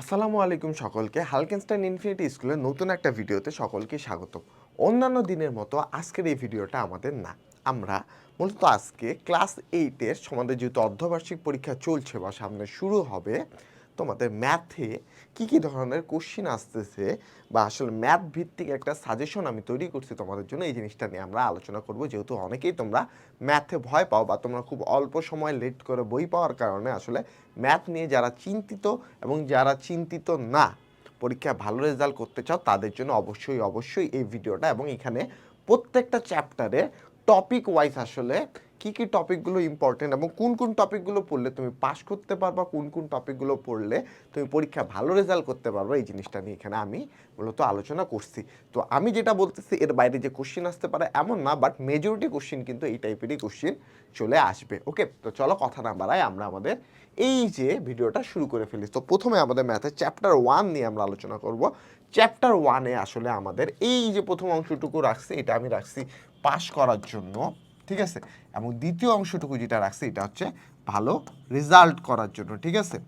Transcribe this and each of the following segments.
আসসালামু আলাইকুম সকলকে, হালকেনস্টাইন ইনফিনিটি স্কুলের নতুন একটা ভিডিওতে সকলকে স্বাগত অন্যান্য দিনের মতো আজকের এই ভিডিওটা আমাদের না, আমরা মূলত আজকে ক্লাস এইটের সমাদের যেহেতু অর্ধবার্ষিক পরীক্ষা চলছে বা সামনে শুরু হবে তোমাদের ম্যাথে কি কি ধরনের কোশ্চিন আসতেছে বা আসলে ম্যাথ ভিত্তিক একটা সাজেশন আমি তৈরি করছি তোমাদের জন্য, এই জিনিসটা নিয়ে আমরা আলোচনা করব। যেহেতু অনেকেই তোমরা ম্যাথে ভয় পাও বা তোমরা খুব অল্প সময় লেট করে বই পাওয়ার কারণে আসলে ম্যাথ নিয়ে যারা চিন্তিত এবং যারা চিন্তিত না পরীক্ষায় ভালো রেজাল্ট করতে চাও, তাদের জন্য অবশ্যই অবশ্যই এই ভিডিওটা এবং এখানে প্রত্যেকটা চ্যাপ্টারে টপিক ওয়াইজ আসলে কি কি টপিকগুলো ইম্পর্টেন্ট এবং কোন কোন টপিকগুলো পড়লে তুমি পাস করতে পারবা, কোন কোন টপিকগুলো পড়লে তুমি পরীক্ষা ভালো রেজাল্ট করতে পারবে, এই জিনিসটা নিয়ে এখানে আমি মূলত আলোচনা করছি। তো আমি যেটা বলতেছি, এর বাইরে যে কোশ্চিন আসতে পারে এমন না বাট মেজরিটি কোশ্চিন কিন্তু এই টাইপেরই কোশ্চিন চলে আসবে ওকে তো চলো কথা না বাড়াই আমরা আমাদের এই যে ভিডিওটা শুরু করে ফেলি। তো প্রথমে আমাদের ম্যাথের চ্যাপ্টার ওয়ান নিয়ে আমরা আলোচনা করব। চ্যাপ্টার ওয়ানে আসলে আমাদের এই যে প্রথম অংশটুকু রাখছি, এটা আমি রাখছি পাস করার জন্য। ঠিক আছে? এবং দ্বিতীয় অংশটুকু যেটা রাখছি, এটা হচ্ছে ভালো রেজাল্ট করার জন্য, ঠিক আছে?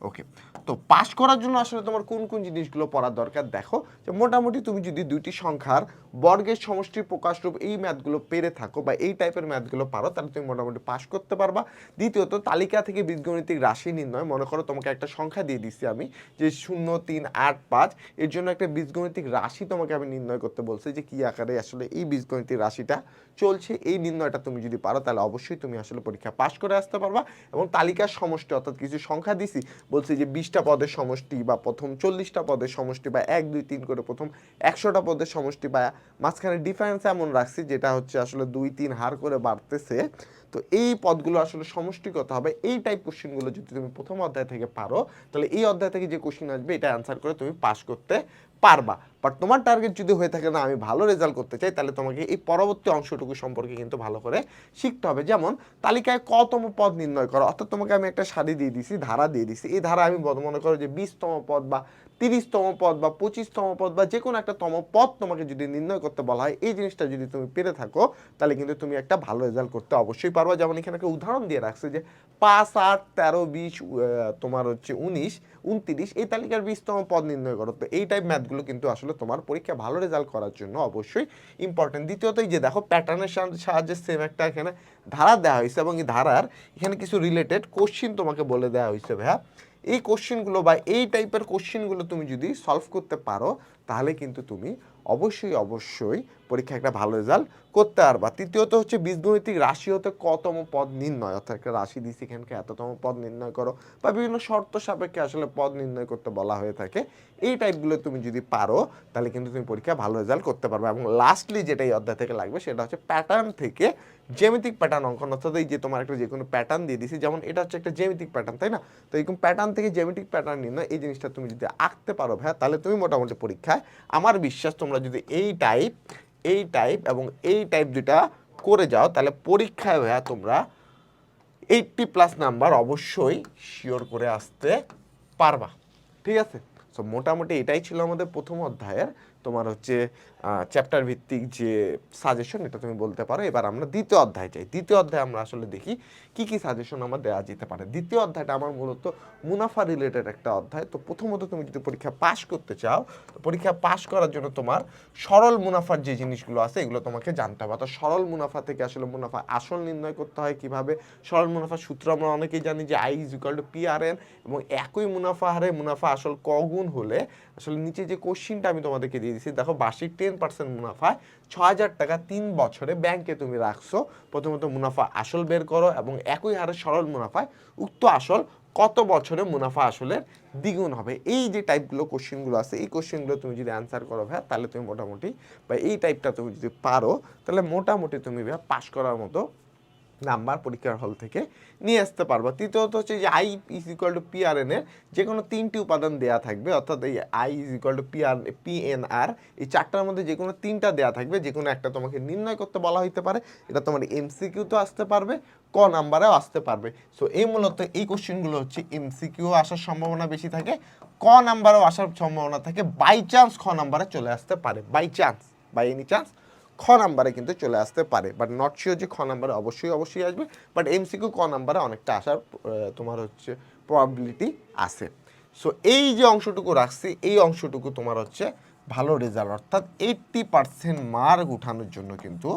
ওকে তো পাস করার জন্য আসলে তোমার কোন কোন জিনিসগুলো পড়ার দরকার? দেখো যে মোটামুটি তুমি যদি দুইটি সংখ্যার বর্গের সমষ্টি প্রকাশরূপ এই ম্যাথগুলো পেরে থাকো বা এই টাইপের ম্যাথগুলো পারো, তাহলে তুমি মোটামুটি পাস করতে পারবা। দ্বিতীয়ত, তালিকা থেকে বীজগণিতিক রাশি নির্ণয়, মনে করো তোমাকে একটা সংখ্যা দিয়ে দিচ্ছি আমি, যে শূন্য, তিন, আট, পাঁচ, এর জন্য একটা বীজগণিতিক রাশি তোমাকে আমি নির্ণয় করতে বলছি যে কি আকারে আসলে এই বীজগণিতিক রাশিটা চলছে। এই নির্ণয়টা তুমি যদি পারো, তাহলে অবশ্যই তুমি আসলে পরীক্ষা পাশ করে আসতে পারবা এবং তালিকার সমষ্টি অর্থাৎ কিছু সংখ্যা দিছি। বলছি যে বিশটা পদের সমষ্টি বা প্রথম চল্লিশটা পদের সমষ্টি বা এক, দুই, তিন করে প্রথম একশোটা পদের সমষ্টি বা মাঝখানে ডিফারেন্স এমন রাখছি যেটা হচ্ছে আসলে দুই, তিন হার করে বাড়তেছে। তো এই পদগুলো আসলে সমষ্টিগত হবে। এই টাইপ কোশ্চেনগুলো যদি তুমি প্রথম অধ্যায় থেকে পারো, তাহলে এই অধ্যায় থেকে যে কোশ্চেন আসবে, এটা অ্যান্সার করে তুমি পাস করতে পারবা। বাট তোমার টার্গেট যদি হয়ে থাকে না, আমি ভালো রেজাল্ট করতে চাই, তাহলে তোমাকে এই পরবর্তী অংশটুকু সম্পর্কে কিন্তু ভালো করে শিখতে হবে। যেমন, তালিকায় কতম পদ নির্ণয় করো? অর্থাৎ তোমাকে আমি একটা সারি দিয়ে দিছি, ধারা দিয়ে দিছি। এই ধারা আমি মনে করো যে বিশতম পদ বা তিরিশতম পদ বা পঁচিশতম পদ বা যে কোনো একটা তম পদ তোমাকে যদি নির্ণয় করতে বলা হয়, এই জিনিসটা যদি তুমি পেরে থাকো, তাহলে কিন্তু তুমি একটা ভালো রেজাল্ট করতে অবশ্যই পারবা। যেমন এখানে একটা উদাহরণ দিয়ে রাখছে যে পাঁচ, আট, তেরো, বিশ তোমার হচ্ছে উনিশ, উনত্রিশ, এই তালিকার বিশতম পদ নির্ণয় করো। তো এই টাইপ ম্যাথগুলো কিন্তু আসলে তোমার পরীক্ষা ভালো রেজাল্ট করার জন্য অবশ্যই ইম্পর্টেন্ট দ্বিতীয়ত এই যে দেখো প্যাটার্নের সাহায্যে সেম একটা এখানে ধারা দেওয়া হয়েছে এবং এই ধারার এখানে কিছু রিলেটেড কোশ্চিন তোমাকে বলে দেওয়া হয়েছে ভাইয়া। এই কোশ্চেনগুলো বা এই টাইপের কোশ্চেনগুলো তুমি যদি সলভ করতে পারো, তাহলে কিন্তু তুমি অবশ্যই অবশ্যই পরীক্ষা একটা ভালো রেজাল্ট করতে পারবা। তৃতীয়ত হচ্ছে বীজগণিতিক রাশি হতে কতম পদ নির্ণয়? অর্থাৎ একটা রাশি দিছি এখানকে এততম পদ নির্ণয় করো বা বিভিন্ন শর্ত সাপেক্ষে আসলে পদ নির্ণয় করতে বলা হয়ে থাকে। এই টাইপগুলো তুমি যদি পারো, তাহলে কিন্তু তুমি পরীক্ষা ভালো রেজাল্ট করতে পারবে। এবং লাস্টলি যেটা এই অধ্যায় থেকে লাগবে, সেটা হচ্ছে প্যাটার্ন থেকে জ্যামিতিক প্যাটার্ন অঙ্কন। অর্থাৎ এই যে তোমার একটা যে কোনো প্যাটার্ন দিয়ে দিছি, যেমন এটা হচ্ছে একটা জ্যামিতিক প্যাটার্ন তাই না? তো এরকম প্যাটার্ন থেকে জ্যামিতিক প্যাটার্ন নির্ণয়, এই জিনিসটা তুমি যদি আঁকতে পারো ভাইয়া, তাহলে তুমি মোটামুটি পরীক্ষায়, আমার বিশ্বাস তোমরা যদি এই টাইপ এই টাইপ এবং এই টাইপ দুটা করে যাও, তাহলে পরীক্ষায় ভাইয়া তোমরা এইটটি প্লাস নাম্বার অবশ্যই শিওর করে আসতে পারবা। ঠিক আছে? সো মোটামুটি এটাই ছিল আমাদের প্রথম অধ্যায়ের তোমার হচ্ছে চ্যাপ্টার ভিত্তিক যে সাজেশন এটা তুমি বলতে পারো। এবার আমরা দ্বিতীয় অধ্যায় চাই। দ্বিতীয় অধ্যায়ে আমরা আসলে দেখি, কি কি সাজেশন আমার দেওয়া যেতে পারে? দ্বিতীয় অধ্যায়টা আমার মূলত মুনাফা রিলেটেড একটা অধ্যায়। তো প্রথমত তুমি যদি পরীক্ষা পাশ করতে চাও, তো পরীক্ষা পাশ করার জন্য তোমার সরল মুনাফার যে জিনিসগুলো আছে, এগুলো তোমাকে জানতে হবে। অর্থাৎ সরল মুনাফা থেকে আসলে মুনাফা আসল নির্ণয় করতে হয় কীভাবে? সরল মুনাফার সূত্র আমরা অনেকেই জানি যে I is equal to P R N এবং একই মুনাফা হারে মুনাফা আসল কগুণ হলে আসলে নিচে যে কোশ্চিনটা আমি তোমাদেরকে দিয়ে দিচ্ছি দেখো বার্ষিক টেন পার্সেন্ট মুনাফায় ছ হাজার টাকা তিন বছরে ব্যাংকে তুমি রাখছো। প্রথমত মুনাফা আসল বের করো এবং একই হারে সরল মুনাফায় উক্ত আসল কত বছরে মুনাফা আসলের দ্বিগুণ হবে। এই যে টাইপগুলো কোশ্চেনগুলো আছে, এই কোশ্চেনগুলো তুমি যদি অ্যান্সার করো ভাইয়া, তাহলে তুমি মোটামুটি বা এই টাইপটা তুমি যদি পারো, তাহলে মোটামুটি তুমি ভাইয়া পাশ করার মতো নাম্বার পরীক্ষার হল থেকে নিয়ে আসতে পারব। তৃতীয়ত হচ্ছে যে I is equal to P R N এর যে কোনো তিনটি উপাদান দেওয়া থাকবে, অর্থাৎ এই I is equal to P R P N R এই চারটার মধ্যে যে কোনো তিনটা দেয়া থাকবে যে কোনো একটা তোমাকে নির্ণয় করতে বলা হইতে পারে, এটা তোমার এমসিকিউ তো আসতে পারবে, ক নাম্বারেও আসতে পারবে। সো এই মূলত এই কোশ্চেনগুলো হচ্ছে এমসিকিউ আসার সম্ভাবনা বেশি থাকে, ক নাম্বারেও আসার সম্ভাবনা থাকে বাই চান্স খ নাম্বারে চলে আসতে পারে by chance by any chance খ নাম্বারে কিন্তু চলে আসতে পারে বাট নট শিওর যে খ নাম্বারে অবশ্যই অবশ্যই আসবে বাট এমসিকিউ ক নাম্বারে অনেকটা আসার তোমার হচ্ছে প্রবাবিলিটি আছে। সো এই যে অংশটুকু রাখছি, এই অংশটুকু তোমার হচ্ছে ভালো রেজাল্ট অর্থাৎ এইট্টি পার্সেন্ট মার্ক উঠানোর জন্য কিন্তু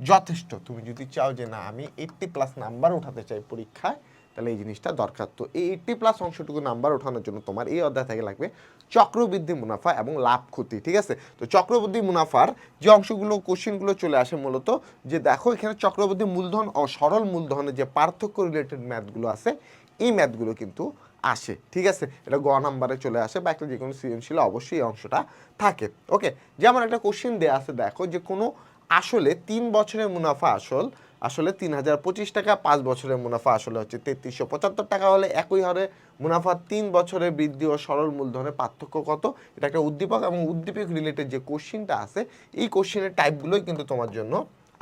যথেষ্ট। তুমি যদি চাও যে না, আমি এইট্টি প্লাস নাম্বার উঠাতে চাই পরীক্ষায় তাহলে এই জিনিসটা দরকার। তো এই এইট্টি প্লাস অংশটুকু নাম্বার ওঠানোর জন্য তোমার এই অধ্যায় থেকে লাগবে চক্রবৃদ্ধি মুনাফা এবং লাভ ক্ষতি, ঠিক আছে? তো চক্রবৃদ্ধি মুনাফার যে অংশগুলো, কোশ্চেনগুলো চলে আসে মূলত যে দেখো এখানে চক্রবৃদ্ধি মূলধন ও সরল মূলধনের যে পার্থক্য রিলেটেড ম্যাথগুলো আছে, এই ম্যাথগুলো কিন্তু আসে, ঠিক আছে? এটা গ নাম্বারে চলে আসে বা একটা যে কোনো সৃজনশীল অবশ্যই এই অংশটা থাকে ওকে যেমন একটা কোশ্চেন দেওয়া আছে, দেখো যে কোনো আসলে তিন বছরের মুনাফা আসল আসলে তিন হাজার পঁচিশ টাকা পাঁচ বছরের মুনাফা আসলে হচ্ছে তেত্রিশশো পঁচাত্তর টাকা হলে একই হারে মুনাফা তিন বছরে বৃদ্ধি ও সরল মূলধনের পার্থক্য কত? এটা একটা উদ্দীপক এবং উদ্দীপক রিলেটেড যে কোশ্চিনটা আছে, এই কোশ্চিনের টাইপগুলোই কিন্তু তোমার জন্য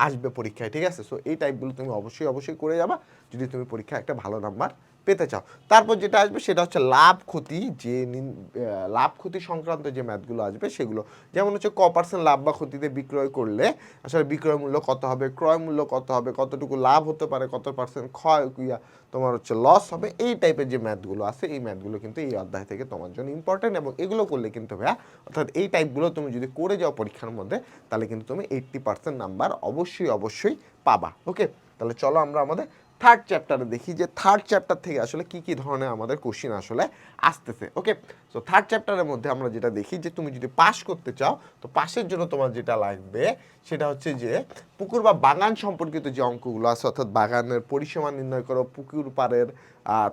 আসবে পরীক্ষায়, ঠিক আছে? সো এই টাইপগুলো তুমি অবশ্যই অবশ্যই করে যাবা। যদি তুমি পরীক্ষায় একটা ভালো নাম্বার পেতে চাও। তারপর যেটা আসবে সেটা হচ্ছে লাভ ক্ষতি, যে লাভ ক্ষতি সংক্রান্ত যে ম্যাথগুলো আসবে সেগুলো। যেমন হচ্ছে ক পার্সেন্ট লাভ বা ক্ষতিতে বিক্রয় করলে, আসলে বিক্রয় মূল্য কত হবে, ক্রয় মূল্য কত হবে, কতটুকু লাভ হতে পারে, কত পার্সেন্ট ক্ষয় তোমার হচ্ছে লস হবে, এই টাইপের যে ম্যাথগুলো আছে, এই ম্যাথগুলো কিন্তু এই অধ্যায় থেকে তোমার জন্য ইম্পর্টেন্ট এবং এগুলো করলে কিন্তু ভাইয়া, অর্থাৎ এই টাইপগুলো তুমি যদি করে যাও পরীক্ষার মধ্যে, তাহলে কিন্তু তুমি এইট্টি পার্সেন্ট নাম্বার অবশ্যই অবশ্যই পাবা। ওকে তাহলে চলো আমরা আমাদের থার্ড চ্যাপ্টারে দেখি যে থার্ড চ্যাপ্টার থেকে আসলে কি কি ধরনের আমাদের কোশ্চিন আসলে আসতেছে ওকে সো থার্ড চ্যাপ্টারের মধ্যে আমরা যেটা দেখি যে তুমি যদি পাস করতে চাও, তো পাশের জন্য তোমার যেটা লাগবে সেটা হচ্ছে যে পুকুর বা বাগান সম্পর্কিত যে অঙ্কগুলো আছে, অর্থাৎ বাগানের পরিসীমা নির্ণয় করো, পুকুর পাড়ের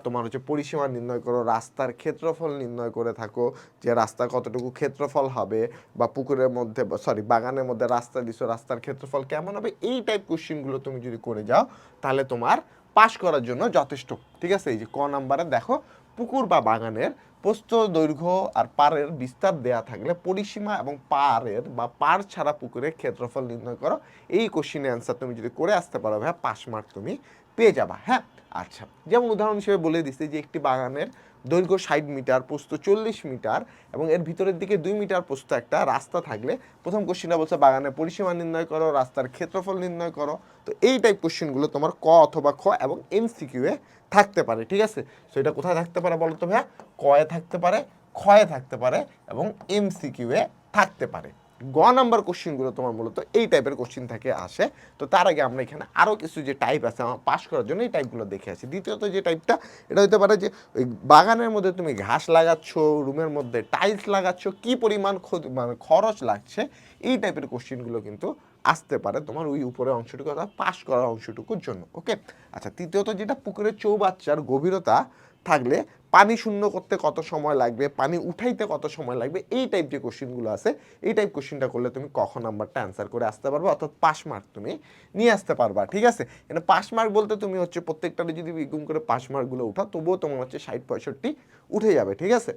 তোমার হচ্ছে পরিসীমা নির্ণয় করো, রাস্তার ক্ষেত্রফল নির্ণয় করে থাকো, যে রাস্তা কতটুকু ক্ষেত্রফল হবে বা পুকুরের মধ্যে সরি বাগানের মধ্যে রাস্তা দিছো, রাস্তার ক্ষেত্রফল কেমন হবে, এই টাইপ কোশ্চিনগুলো তুমি যদি করে যাও, তাহলে তোমার পাস করার জন্য যথেষ্ট। ঠিক আছে? এই যে ক নাম্বারে দেখো, পুকুর বা বাগানের প্রস্থ দৈর্ঘ্য আর পারের বিস্তার দেয়া থাকলে পরিসীমা এবং পারের বা পার ছাড়া পুকুরের ক্ষেত্রফল নির্ণয় করো। এই কোশ্চিনের অ্যান্সার তুমি যদি করে আসতে পারো ভাইয়া পাস মার্ক তুমি পেয়ে যাবা হ্যাঁ? আচ্ছা যেমন উদাহরণ হিসেবে বলে দিচ্ছি যে একটি বাগানের দৈর্ঘ্য ষাট মিটার, প্রস্থ চল্লিশ মিটার এবং এর ভিতরের দিকে দুই মিটার প্রস্থ একটা রাস্তা থাকলে প্রথম কোশ্চিনটা বলছে বাগানের পরিসীমা নির্ণয় করো, রাস্তার ক্ষেত্রফল নির্ণয় করো। তো এই টাইপ কোশ্চিনগুলো তোমার ক অথবা খ এবং এমসিকিউ এ থাকতে পারে, ঠিক আছে? সো এটা কোথায় থাকতে পারে বলো তো ভাইয়া কয়ে থাকতে পারে ক্ষয়ে থাকতে পারে এবং এমসিকিউ এ থাকতে পারে। গ নাম্বার কোশ্চিনগুলো তোমার মূলত এই টাইপের কোশ্চিন থেকে আসে। তো তার আগে আমরা এখানে আরও কিছু যে টাইপ আছে, আমার পাস করার জন্য এই টাইপগুলো দেখে আসি। দ্বিতীয়ত যে টাইপটা এটা হতে পারে যে ওই বাগানের মধ্যে তুমি ঘাস লাগাচ্ছ, রুমের মধ্যে টাইলস লাগাচ্ছ, কি পরিমাণ মানে খরচ লাগছে, এই টাইপের কোশ্চিনগুলো কিন্তু আসতে পারে তোমার ওই উপরের অংশটুকু অর্থাৎ পাস করার অংশটুকুর জন্য ওকে আচ্ছা তৃতীয়ত যেটা পুকুরের চৌবাচ্চার গভীরতা থাকলে পানি শূন্য করতে কত সময় লাগবে, পানি উঠাইতে কত সময় লাগবে, এই টাইপ যে কোশ্চেনগুলো আছে, এই টাইপ কোশ্চেনটা করলে তুমি কখন নাম্বারটা অ্যান্সার করে আসতে পারবে, অর্থাৎ পাস মার্ক তুমি নিয়ে আসতে পারবা, ঠিক আছে? এখানে পাস মার্ক বলতে তুমি হচ্ছে প্রত্যেকটাতে যদি বিগুম করে পাস মার্কগুলো উঠাও, তবুও তোমার হচ্ছে ষাট, পঁয়ষট্টি উঠে যাবে, ঠিক আছে?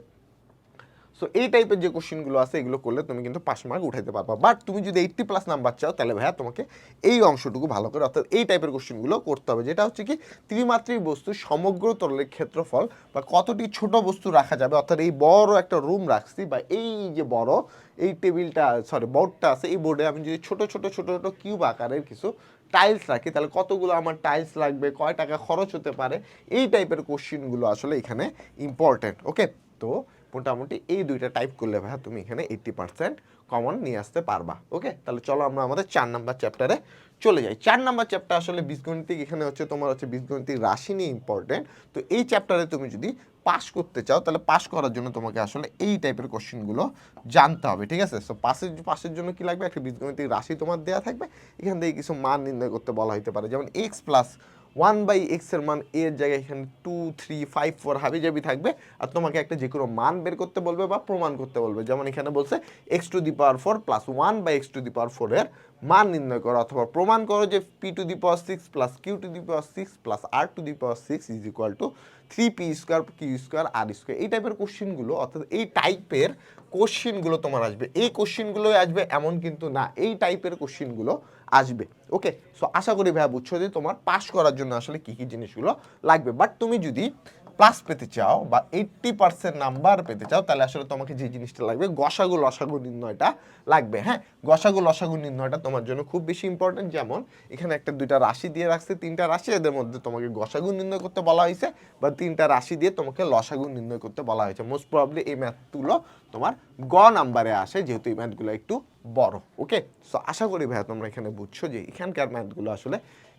সো এই টাইপের যে কোশ্চেনগুলো আছে, এগুলো করলে তুমি কিন্তু পাস মার্ক উঠাইতে পারবা। বাট তুমি যদি এইট্টি প্লাস নাম্বার চাও, তাহলে ভাইয়া তোমাকে এই অংশটুকু ভালো করে, অর্থাৎ এই টাইপের কোশ্চেনগুলো করতে হবে। যেটা হচ্ছে কি, ত্রিমাত্রিক বস্তু সমগ্র তরলের ক্ষেত্রফল বা কতটি ছোট বস্তু রাখা যাবে, অর্থাৎ এই বড় একটা রুম রাখছি বা এই যে বড়, এই টেবিলটা সরি বোর্ডটা আছে, এই বোর্ডে আমি যদি ছোট ছোট ছোট ছোট কিউব আকারের কিছু টাইলস রাখি, তাহলে কতগুলো আমার টাইলস লাগবে, কয় টাকা খরচ হতে পারে, এই টাইপের কোশ্চেনগুলো আসলে এখানে ইম্পর্টেন্ট ওকে তো মোটামুটি এই দুইটা টাইপ করলে ভাইয়া তুমি এখানে এইট্টি পার্সেন্ট কমন নিয়ে আসতে পারবা ওকে তাহলে চলো আমরা আমাদের চার নাম্বার চ্যাপ্টারে চলে যাই। চার নাম্বার চ্যাপ্টার আসলে বীজগণিতিক, এখানে হচ্ছে তোমার হচ্ছে বীজগণিতিক রাশি নিয়ে ইম্পর্টেন্ট তো এই চ্যাপ্টারে তুমি যদি পাস করতে চাও, তাহলে পাস করার জন্য তোমাকে আসলে এই টাইপের কোশ্চেনগুলো জানতে হবে, ঠিক আছে? সো পাসের পাসের জন্য কি লাগবে? একটা বীজগণিতিক রাশি তোমার দেওয়া থাকবে। এখান থেকে কিছু মান নির্ণয় করতে বলা হতে পারে। যেমন এক্স প্লাস ওয়ান বাই এক্সের মান এর জায়গায় এখানে টু থ্রি ফাইভ ফোর হাবি জাবি থাকবে। আর তোমাকে একটা যে কোনো মান বের করতে বলবে বা প্রমাণ করতে বলবে। যেমন এখানে বলছে X to the power four plus one by X to the power ফোরের মান নির্ণয় করো। অথবা প্রমাণ করো যে P to the power six plus Q to the power six plus R to the power six is equal to three P square Q square R square এই টাইপের কোশ্চেনগুলো অর্থাৎ এই টাইপের কোশ্চেনগুলো তোমার আসবে। এই কোশ্চেনগুলোই আসবে এমন কিন্তু না। এই টাইপের কোশ্চেনগুলো আসবে। ওকে সো আশা করি ভাইয়া বুঝছ যে তোমার পাস করার জন্য আসলে কী কী জিনিসগুলো লাগবে। বাট তুমি যদি প্লাস পেতে চাও বা এইট্টি পার্সেন্ট নাম্বার পেতে চাও, তাহলে আসলে তোমাকে যে জিনিসটা লাগবে, গসাগু লসাগু নির্ণয়টা লাগবে হ্যাঁ? গসাগু লসাগু নির্ণয়টা তোমার জন্য খুব বেশি ইম্পর্টেন্ট যেমন এখানে একটা দুইটা রাশি দিয়ে রাখছে, তিনটা রাশি, এদের মধ্যে তোমাকে গসাগু নির্ণয় করতে বলা হয়েছে, বা তিনটা রাশি দিয়ে তোমাকে লসাগু নির্ণয় করতে বলা হয়েছে। মোস্ট প্রবলি এই ম্যাথগুলো তোমার গ নাম্বারে আসে, যেহেতু এই ম্যাথগুলো একটু বড় ওকে সো আশা করি ভাইয়া তোমরা এখানে বুঝছ যে এখানকার ম্যাথগুলো আসলে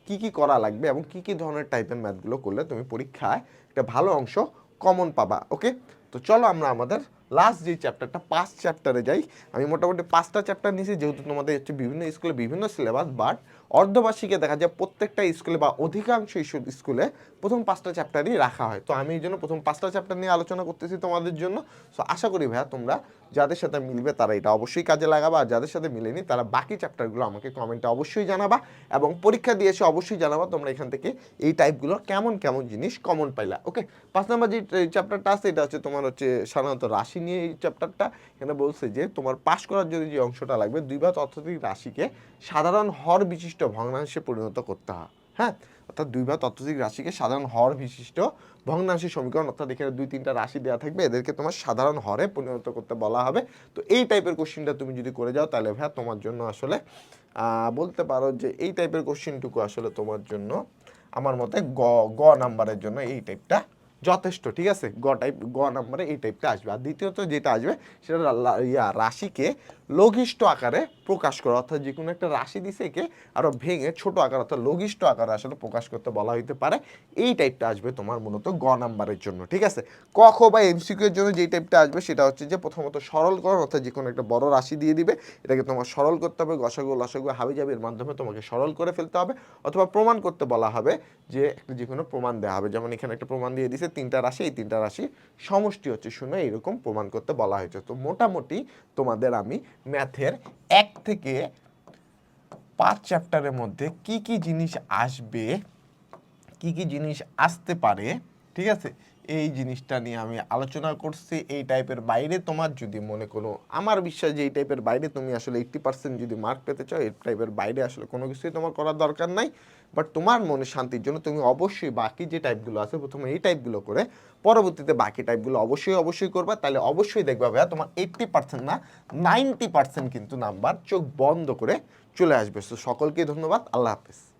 কি কি করা লাগবে এবং কি কি ধরনের টাইপের ম্যাথগুলো করলে তুমি পরীক্ষায় একটা ভালো অংশ কমন পাবা ওকে তো চলো আমরা আমাদের লাস্ট যে চ্যাপ্টারটা পাঁচ চ্যাপ্টারে যাই, আমি মোটামুটি পাঁচটা চ্যাপ্টার নিয়েছি, যেহেতু তোমাদের হচ্ছে বিভিন্ন স্কুলে বিভিন্ন সিলেবাস বাট অর্ধবার্ষিকে দেখা যায় প্রত্যেকটা স্কুলে বা অধিকাংশ স্কুলে প্রথম পাঁচটা চ্যাপ্টারই রাখা হয়। তো আমি এই জন্য প্রথম পাঁচটা চ্যাপ্টার নিয়ে আলোচনা করতেছি তোমাদের জন্য। সো আশা করি ভাইয়া তোমরা যাদের সাথে মিলবে তারা এটা অবশ্যই কাজে লাগাবা, আর যাদের সাথে মিলেনি তারা বাকি চ্যাপ্টারগুলো আমাকে কমেন্টে অবশ্যই জানাবা, এবং পরীক্ষা দিয়ে এসে অবশ্যই জানাবা তোমরা এখান থেকে এই টাইপগুলো কেমন কেমন জিনিস কমন পাইলা ওকে পাঁচ নম্বর যে চ্যাপ্টারটা আছে, এটা হচ্ছে তোমার হচ্ছে সাধারণত রাশি নিয়ে এই চ্যাপ্টারটা এখানে বলছে যে, তোমার পাশ করার জন্য যে অংশটা লাগবে, দুই বা ততোধিক রাশিকে সাধারণ হর বিশিষ্ট ভগ্নাংশে পরিণত করতে হয়। হ্যাঁ? অর্থাৎ দুই বা ততোধিক রাশিকে সাধারণ হর বিশিষ্ট ভগ্নাংশের সমীকরণ, অর্থাৎ এখানে দুই, তিনটা রাশি দেওয়া থাকবে, এদেরকে তোমার সাধারণ হরে পরিণত করতে বলা হবে। তো এই টাইপের কোশ্চিনটা তুমি যদি করে যাও, তাহলে ভাইয়া তোমার জন্য আসলে বলতে পারো যে এই টাইপের কোশ্চিনটুকু আসলে তোমার জন্য, আমার মতে গ গ নাম্বারের জন্য এই টাইপটা যথেষ্ট, ঠিক আছে? গ টাইপ গ নম্বরে এই টাইপটা আসবে। আর দ্বিতীয়ত যেটা আসবে, সেটা ইয়া রাশিকে লঘিষ্ঠ আকারে প্রকাশ করা, অর্থাৎ যে কোনো একটা রাশি দিছে একে আরও ভেঙে ছোট আকার অর্থাৎ লঘিষ্ঠ আকারে আসলে প্রকাশ করতে বলা হইতে পারে। এই টাইপটা আসবে তোমার মূলত গ নাম্বারের জন্য, ঠিক আছে? ক খ বা এমসিকিউ এর জন্য যেই টাইপটা আসবে সেটা হচ্ছে যে প্রথমত সরলকরণ, অর্থাৎ যে কোনো একটা বড় রাশি দিয়ে দিবে। এটাকে তোমার সরল করতে হবে, গসাগু, লসাগু জাবির মাধ্যমে তোমাকে সরল করে ফেলতে হবে। অথবা প্রমাণ করতে বলা হবে যে একটা যে কোনো প্রমাণ দেওয়া হবে। যেমন এখানে একটা প্রমাণ দিয়ে দিছে, তিনটা রাশি, এই তিনটা রাশি সমষ্টি হচ্ছে শূন্য এরকম প্রমাণ করতে বলা হয়েছে। তো মোটামুটি তোমাদের আমি ম্যাথের এক থেকে পাঁচ চ্যাপ্টারের মধ্যে কি কি জিনিস আসবে, কি কি জিনিস আসতে পারে, ঠিক আছে? এই জিনিসটা নিয়ে আমি আলোচনা করছি, এই টাইপের বাইরে তোমার যদি মনে কোনো, আমার বিশ্বাস যে এই টাইপের বাইরে তুমি আসলে এইট্টি পার্সেন্ট যদি মার্ক পেতে চাও, এই টাইপের বাইরে আসলে কোনো কিছুই তোমার করার দরকার নাই। বাট তোমার মনে শান্তির জন্য তুমি অবশ্যই বাকি যে টাইপগুলো আছে, প্রথমে এই টাইপগুলো করে, পরবর্তীতে বাকি টাইপগুলো অবশ্যই অবশ্যই করবা। তাহলে অবশ্যই দেখবা, ভাইয়া, তোমার এইট্টি পার্সেন্ট না নাইনটি পার্সেন্ট কিন্তু নাম্বার চোখ বন্ধ করে চলে আসবে। তো সকলকে ধন্যবাদ, আল্লাহ হাফেজ।